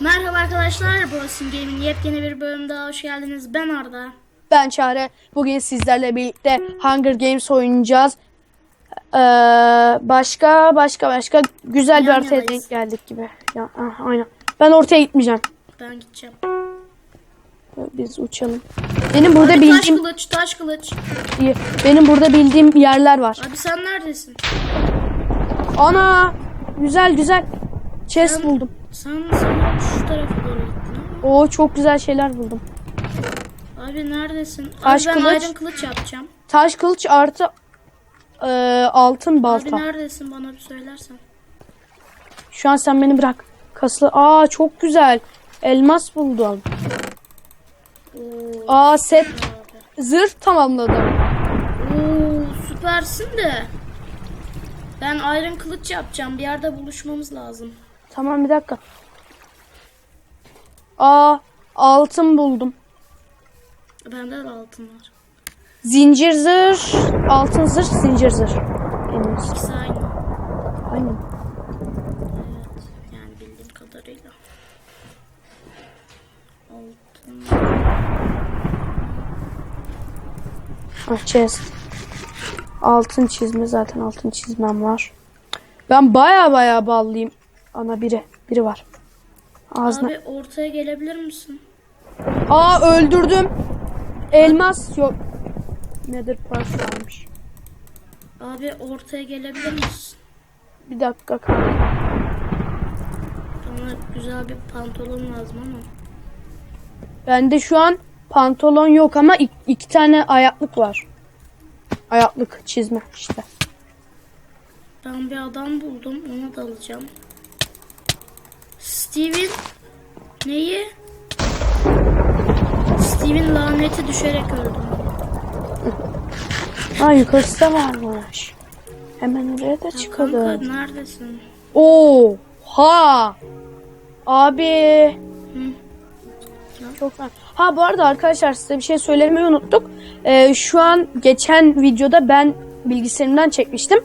Merhaba arkadaşlar, Boğaziçi Game'in yepyeni bir bölümde hoş geldiniz. Ben Arda. Ben Çare. Bugün sizlerle birlikte Hunger Games oynayacağız. Ee, başka başka başka güzel bir yanayız. denk geldik gibi. Ya, ah, aynen. Ben ortaya gitmeyeceğim. Ben gideceğim. Biz uçalım. Benim burada Abi taş bildiğim kılıç, taş kılıç. benim burada bildiğim yerler var. Abi sen neredesin? Ana! Güzel güzel. Chest Ben- buldum. Sen, sen şu tarafa doğru gittin ama. Oo çok güzel şeyler buldum. Abi neredesin? Taş abi ben kılıç. iron kılıç yapacağım. Taş kılıç artı e, altın Abi balta. neredesin bana bir söylersen. Şu an sen beni bırak. Kaslı. Aa çok güzel. Elmas buldum. Oo, Aa set abi. zırh tamamladım. Oo, süpersin de. Ben iron kılıç yapacağım. Bir yerde buluşmamız lazım. Tamam bir dakika. Aa altın buldum. Bende de altın var. Zincir zırh, altın zırh, zincir zırh. Eminiz. İkisi aynı. Aynen. Evet. Yani bildiğim kadarıyla. Altın. Ah chest. Altın çizme zaten altın çizmem var. Ben baya baya ballıyım. Ana biri. Biri var. Ağzına. Abi ortaya gelebilir misin? Aa öldürdüm. Elmas yok. Nedir parça varmış. Abi ortaya gelebilir misin? Bir dakika kanka. Bana güzel bir pantolon lazım ama. Bende şu an pantolon yok ama ik- iki tane ayaklık var. Ayaklık çizme işte. Ben bir adam buldum. Onu da alacağım. Steven neyi? Steven laneti düşerek öldü. Aa yukarısı da varmış. Hemen oraya da çıkalım. Kanka neredesin? Oha! Abi. Çok fena. Ha bu arada arkadaşlar size bir şey söylemeyi unuttuk. Ee, şu an geçen videoda ben bilgisayarımdan çekmiştim.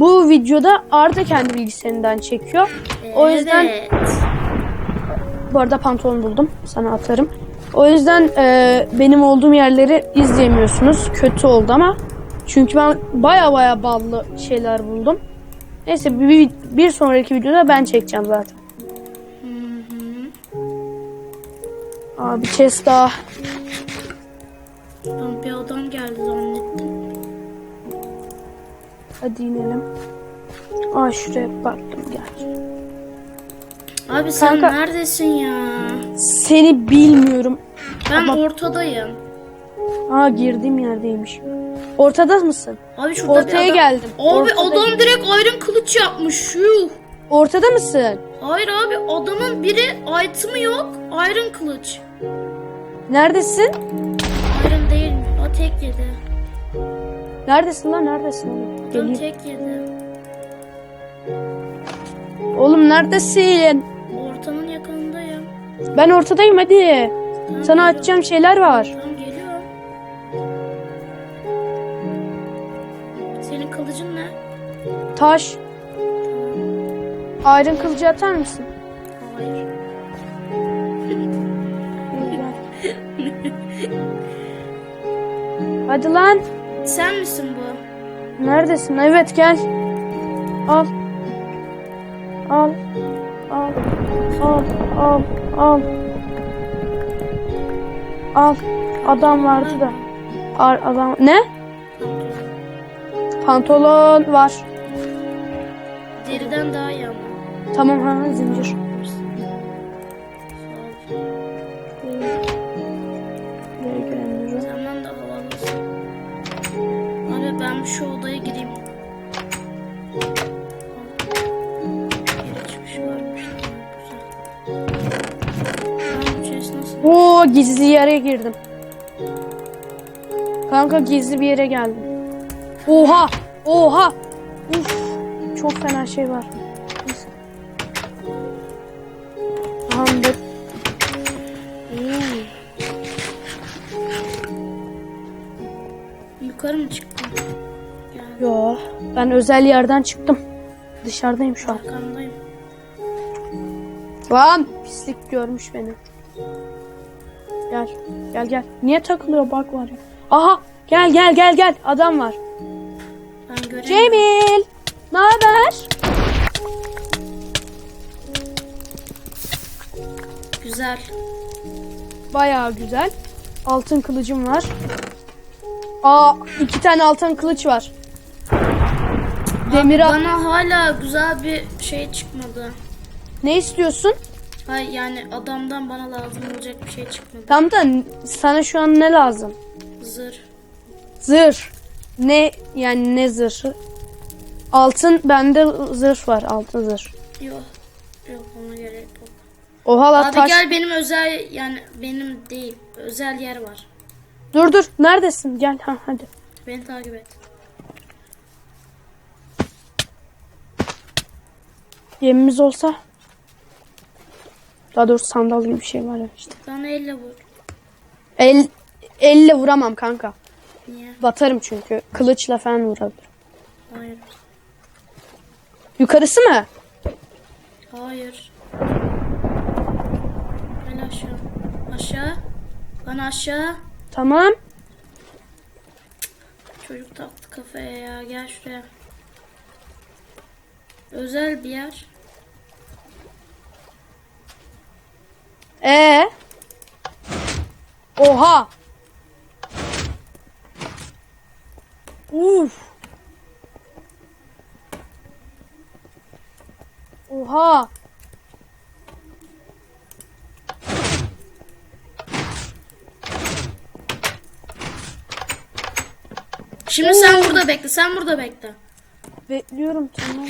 Bu videoda Arda kendi bilgisayarından çekiyor. O yüzden Evet. bu arada pantolon buldum. Sana atarım. O yüzden e, benim olduğum yerleri izleyemiyorsunuz. Kötü oldu ama. Çünkü ben baya baya ballı şeyler buldum. Neyse bir, bir sonraki videoda ben çekeceğim zaten. Hı hı. Abi chest daha. Ben Hadi inelim. Aa şuraya baktım gel. Abi sen Kanka- neredesin ya? Seni bilmiyorum. Ben Ama- ortadayım. Aa girdiğim yerdeymiş. Ortada mısın? Abi şurada Ortaya adam. geldim. Abi Ortadayım. adam direkt iron kılıç yapmış. Yuh. Ortada mısın? Hayır abi adamın biri item'ı yok. Iron kılıç. Neredesin? Iron değil? O tek yedi. Neredesin lan neredesin? Geleyim. tek yedi. Oğlum neredesin? Ortanın yakınındayım. Ben ortadayım hadi. Tamam, Sana geliyorum. atacağım şeyler var. Tamam geliyor. Senin kılıcın ne? Taş. Ayrın kılıcı atar mısın? Hayır. Hadi lan. Sen misin bu? Neredesin? Evet gel. Al. Al. Al. Al. Al. Al. Al. Adam vardı da. Ar adam ne? Pantolon var. Deriden daha iyi ama. Tamam ha zincir. Gizli yere girdim. Kanka gizli bir yere geldim. Oha! Oha! Uf! Çok fena şey var. Anladım. Yukarı mı çıktın? Gel Yo, ben özel yerden çıktım. Dışarıdayım şu an. arkandayım. Lan pislik görmüş beni. Gel. Gel gel. Niye takılıyor bak var ya. Aha gel gel gel gel. Adam var. Ben. Cemil. Ne haber? Güzel. Bayağı güzel. Altın kılıcım var. Aa iki tane altın kılıç var. Demir Bana hala güzel bir şey çıkmadı. Ne istiyorsun? Hayır yani adamdan bana lazım olacak bir şey çıkmadı. Tam da sana şu an ne lazım? Zırh. Zırh. Ne yani ne zırhı? Altın bende zırh var. Altın zırh. Yok. Yok ona gerek yok. Oha la Abi taş. gel benim özel yani benim değil. Özel yer var. Dur dur. Neredesin? Gel ha hadi. Beni takip et. Yemimiz olsa. Daha doğrusu sandal gibi bir şey var ya işte. Bana elle vur. El, elle vuramam kanka. Niye? Batarım çünkü. Kılıçla falan vurabilirim. Hayır. Yukarısı mı? Hayır. Gel aşağı. Aşağı. Bana aşağı. Tamam. Çocuk taktı kafaya ya. Gel şuraya. Özel bir yer. Ee. Oha. Uf. Oha. Şimdi sen burada bekle. Sen burada bekle. Bekliyorum tamam.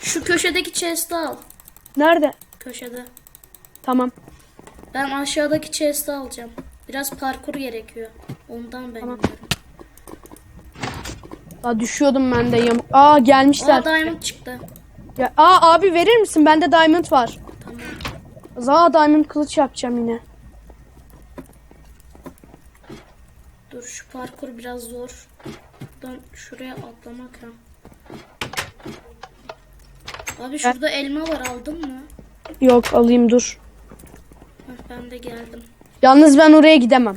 Şu köşedeki chest'i al. Nerede? Köşede. Tamam. Ben aşağıdaki chest'i alacağım. Biraz parkur gerekiyor. Ondan ben Tamam. gidiyorum. Aa, düşüyordum ben de yamuk. Aa gelmişler. Aa diamond çıktı. Ya, aa abi verir misin? Bende diamond var. Tamam. Za diamond kılıç yapacağım yine. Dur şu parkur biraz zor. Buradan şuraya atlamak ha. Abi şurada elma var aldın mı? Yok alayım dur. Ben de geldim. Yalnız ben oraya gidemem.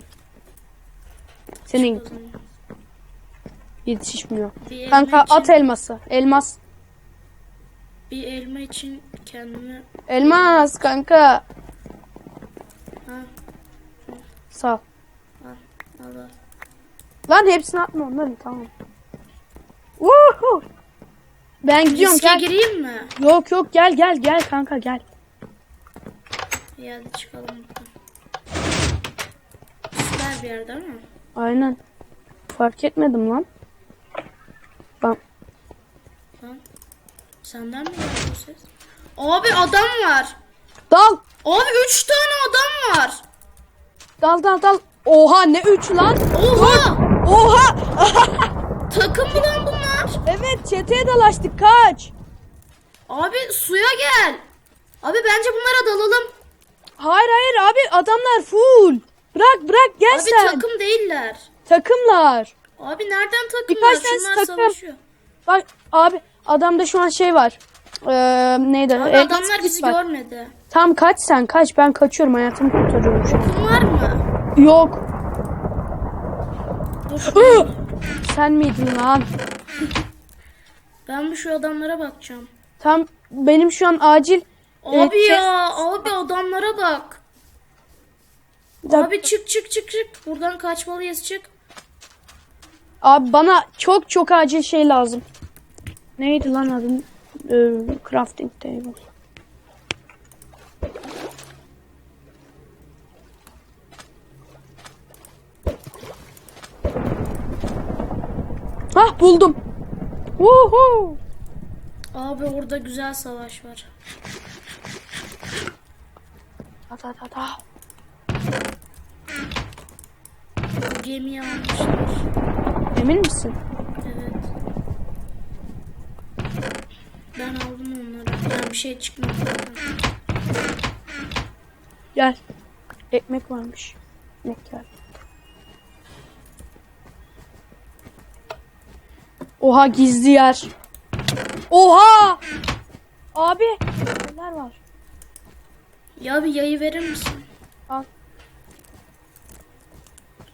Senin zaman yetişmiyor. Bir Kanka için, at elması. Elmas. bir elma için kendimi Elmas kanka. ha Sağ ol. al al. al. Lan hepsini atma onların tamam. Woohoo. Ben gidiyorum Riske gel. gireyim mi? Yok yok gel gel gel kanka gel. Hadi çıkalım bir yer değil mi? Aynen. Fark etmedim lan. Ben Lan. Senden mi geldi ses? Abi adam var. dal Abi 3 tane adam var. dal dal dal. Oha ne üç lan? Oha! Oha. Takım mı lan bunlar? evet çeteye dalaştık kaç. Abi suya gel. Abi bence bunlara dalalım. Hayır hayır abi adamlar full. Bırak bırak gel Abi sen. takım değiller. Takımlar. Abi nereden takım Birkaç tanesi Şunlar takım. savaşıyor. Bak abi adamda şu an şey var. Ee, neydi? Abi Elmas adamlar bizi var. görmedi. Tam kaç sen kaç ben kaçıyorum hayatımı kurtarıyorum şu an. Takım var mı? Yok. Dur. Sen miydin lan? ben bir şu adamlara bakacağım. Tam benim şu an acil Abi Evet, ya, abi adamlara bak. Abi çık çık çık çık. Buradan kaçmalıyız çık. Abi bana çok çok acil şey lazım. Neydi lan adın? Ee, crafting table. Hah buldum. Woohoo. Abi orada güzel savaş var. Da da da da. Gemiyi almışlar. Emin misin? Evet. Ben aldım onları. Yani bir şey çıkmadı. Gel. Ekmek varmış. Ekmek gel. Oha gizli yer. Oha! Abi neler var? Ya bir yayı verir misin? Al.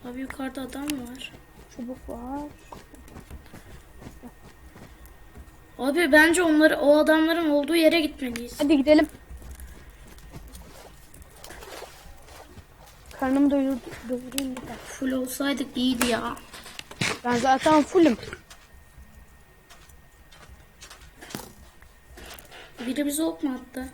Abi yukarıda adam var. Çubuk var. Abi bence onları o adamların olduğu yere gitmeliyiz. Hadi gidelim. Karnımı doyur, doyurayım bir de. Full olsaydık iyiydi ya. Ben zaten fullüm. Biri bize ok mu attı?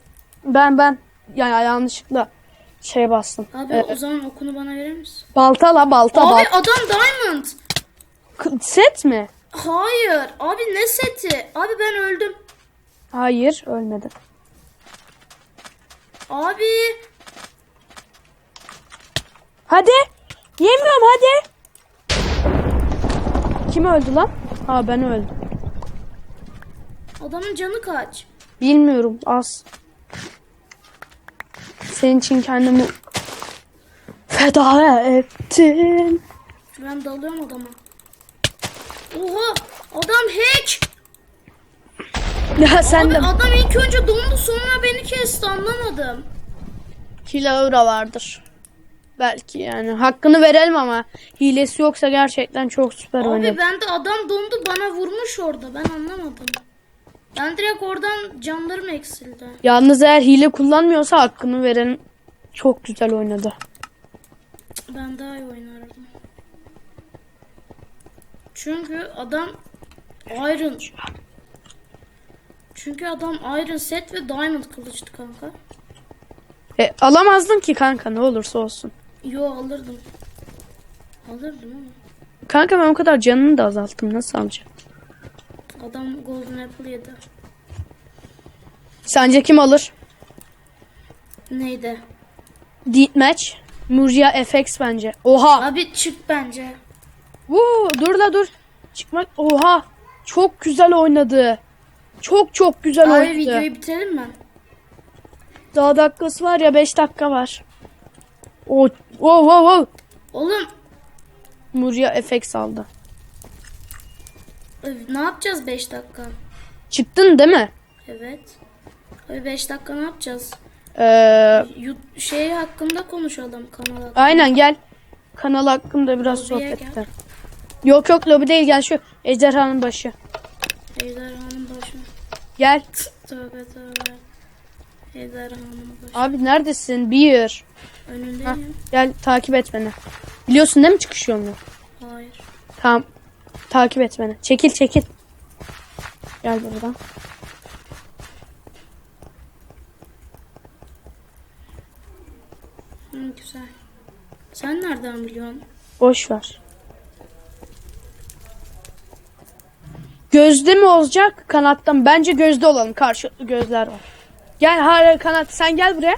Ben ben yani yanlışlıkla şey bastım. Abi Evet. o zaman okunu bana verir misin? Balta la balta Abi balta. adam diamond. Set mi? Hayır. Abi ne seti? Abi ben öldüm. Hayır ölmedi. Abi. Hadi. Yemiyorum hadi. Kim öldü lan? Ha ben öldüm. Adamın canı kaç? Bilmiyorum az. Senin için kendimi feda ettim. Ben dalıyorum adama. Oha! Adam hack! Ya sen Abi de adam ilk önce dondu sonra beni kesti anlamadım. Kilaura vardır. Belki yani. Hakkını verelim ama hilesi yoksa gerçekten çok süper Abi oynadı. ben de adam dondu bana vurmuş orada ben anlamadım. Ben direkt oradan canlarım eksildi. Yalnız eğer hile kullanmıyorsa hakkını verelim. Çok güzel oynadı. Ben daha iyi oynardım. Çünkü adam Iron. Çünkü adam Iron set ve Diamond kılıçtı kanka. E, alamazdın ki kanka ne olursa olsun. Yo alırdım. Alırdım ama. Kanka ben o kadar canını da azalttım. Nasıl alacağım? Adam Golden Apple yedi. Sence kim alır? Neydi? Deathmatch. Murcia FX bence. Oha. Abi çık bence. Woo, dur la dur. Çıkmak. Oha. Çok güzel oynadı. Çok çok güzel Abi oynadı. videoyu bitirelim mi? Daha dakikası var ya 5 dakika var. O wow wow wow. Oğlum Murcia FX aldı. Ne yapacağız 5 dakika? Çıktın değil mi? Evet. Abi 5 dakika ne yapacağız? Ee, şey hakkında konuşalım kanal hakkında. aynen gel. Kanal hakkında biraz Lobiye sohbet gel. edelim. Yok yok lobi değil gel şu ejderhanın başı. Ejderhanın başına. Gel. Tövbe tövbe. Ejderhanın başı. Abi neredesin? Bir. Önündeyim. Gel takip et beni. Biliyorsun değil mi çıkış yolunu? Hayır. Tamam. Takip et beni. Çekil çekil. Gel buradan. Hı, güzel. Sen nereden biliyorsun? Boş ver. Gözde mi olacak kanattan? Bence gözde olalım. Karşılıklı gözler var. Gel hala kanat sen gel buraya.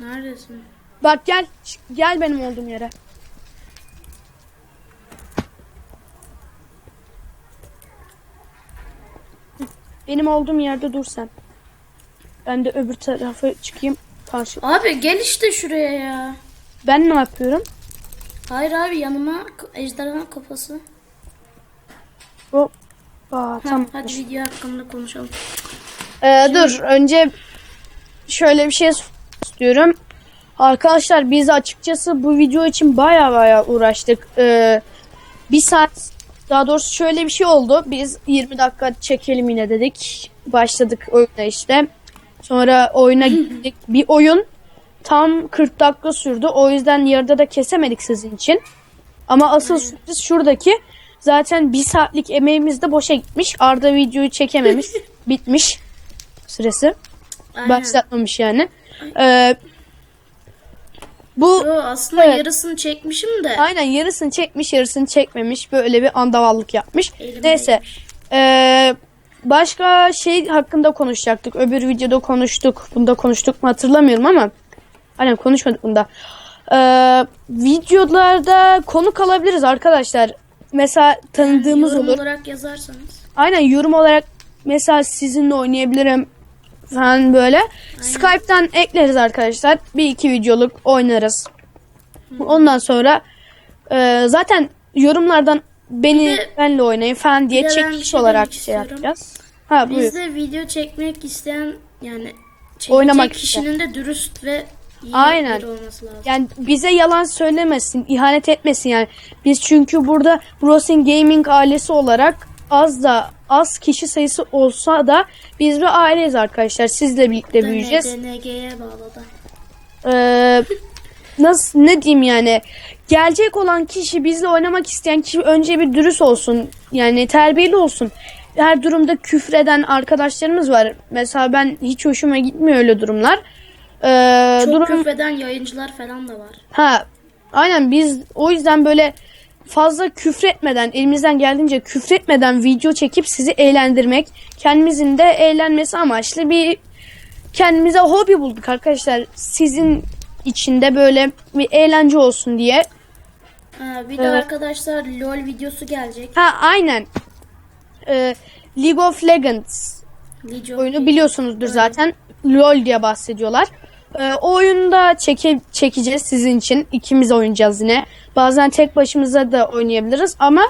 Neredesin? Bak gel. Gel benim olduğum yere. Benim olduğum yerde dur sen. Ben de öbür tarafa çıkayım. Karşı. Abi gel işte şuraya ya. Ben ne yapıyorum? Hayır abi yanıma k- ejderha kafası. Hop. Aa, Tamam. Hadi video hakkında konuşalım. Ee, dur önce şöyle bir şey istiyorum. Arkadaşlar biz açıkçası bu video için baya baya uğraştık. Ee, bir saat daha doğrusu şöyle bir şey oldu. Biz 20 dakika çekelim yine dedik. Başladık oyuna işte. Sonra oyuna gittik. Bir oyun tam 40 dakika sürdü. O yüzden yarıda da kesemedik sizin için. Ama asıl sürpriz şuradaki. Zaten bir saatlik emeğimiz de boşa gitmiş. Arda videoyu çekememiş. bitmiş süresi. Aynen. Başlatmamış yani. Ee, bu Yo, aslında Evet. yarısını çekmişim de. aynen yarısını çekmiş yarısını çekmemiş. Böyle bir andavallık yapmış. Elimde Neyse. Ee, başka şey hakkında konuşacaktık. Öbür videoda konuştuk. Bunda konuştuk mu hatırlamıyorum ama. Aynen konuşmadık bunda. Ee, videolarda konuk alabiliriz arkadaşlar. Mesela tanıdığımız Yorum olur. olarak yazarsanız. Aynen yorum olarak mesela sizinle oynayabilirim falan böyle. Skype'tan ekleriz arkadaşlar. Bir iki videoluk oynarız. Ondan sonra e, zaten yorumlardan beni de- benle oynayın falan diye de çekiliş şey olarak şey yapacağız. Ha buyur. Bizde video çekmek isteyen yani Çekecek oynamak kişinin de dürüst ve iyi Aynen. biri olması lazım. Yani bize yalan söylemesin, ihanet etmesin yani. Biz çünkü burada Brosin Gaming ailesi olarak az da az kişi sayısı olsa da biz bir aileyiz arkadaşlar. Sizle birlikte büyüyeceğiz. DNG'ye bağladı. Ee, nasıl ne diyeyim yani gelecek olan kişi bizle oynamak isteyen kişi önce bir dürüst olsun yani terbiyeli olsun her durumda küfreden arkadaşlarımız var mesela ben hiç hoşuma gitmiyor öyle durumlar Ee, Çok durum küfreden yayıncılar falan da var. ha aynen biz o yüzden böyle fazla küfretmeden elimizden geldiğince küfretmeden video çekip sizi eğlendirmek kendimizin de eğlenmesi amaçlı bir kendimize hobi bulduk arkadaşlar. Sizin içinde böyle bir eğlence olsun diye. Ha, bir de Evet. arkadaşlar LOL videosu gelecek. Ha aynen. Ee, League of Legends League of oyunu biliyorsunuzdur zaten. LoL diye bahsediyorlar. Ee, o oyunda çeke, çekeceğiz sizin için. İkimiz oynayacağız yine. Bazen tek başımıza da oynayabiliriz ama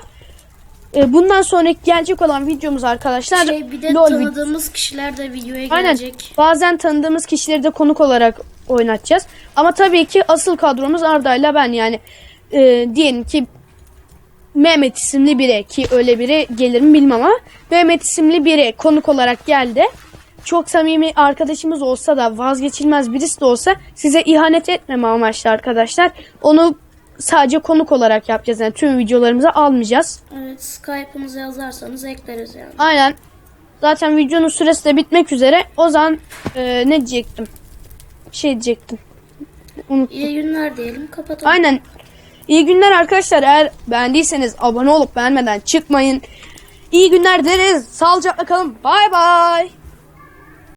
e, bundan sonraki gelecek olan videomuz arkadaşlar Şey bir de LoL videosu. tanıdığımız kişiler de videoya Aynen. gelecek. Bazen tanıdığımız kişileri de konuk olarak oynatacağız. Ama tabii ki asıl kadromuz Arda'yla ben yani. E, diyelim ki Mehmet isimli biri ki öyle biri gelir mi bilmem ama Mehmet isimli biri konuk olarak geldi. Çok samimi arkadaşımız olsa da vazgeçilmez birisi de olsa size ihanet etmeme amaçlı arkadaşlar. Onu sadece konuk olarak yapacağız. Yani tüm videolarımıza almayacağız. Evet Skype'ımıza yazarsanız ekleriz yani. Aynen. Zaten videonun süresi de bitmek üzere. O zaman e, ne diyecektim? Bir şey diyecektim. Unuttum. İyi günler diyelim kapatalım. Aynen. İyi günler arkadaşlar. Eğer beğendiyseniz abone olup beğenmeden çıkmayın. İyi günler deriz. Sağlıcakla kalın. Bay bay.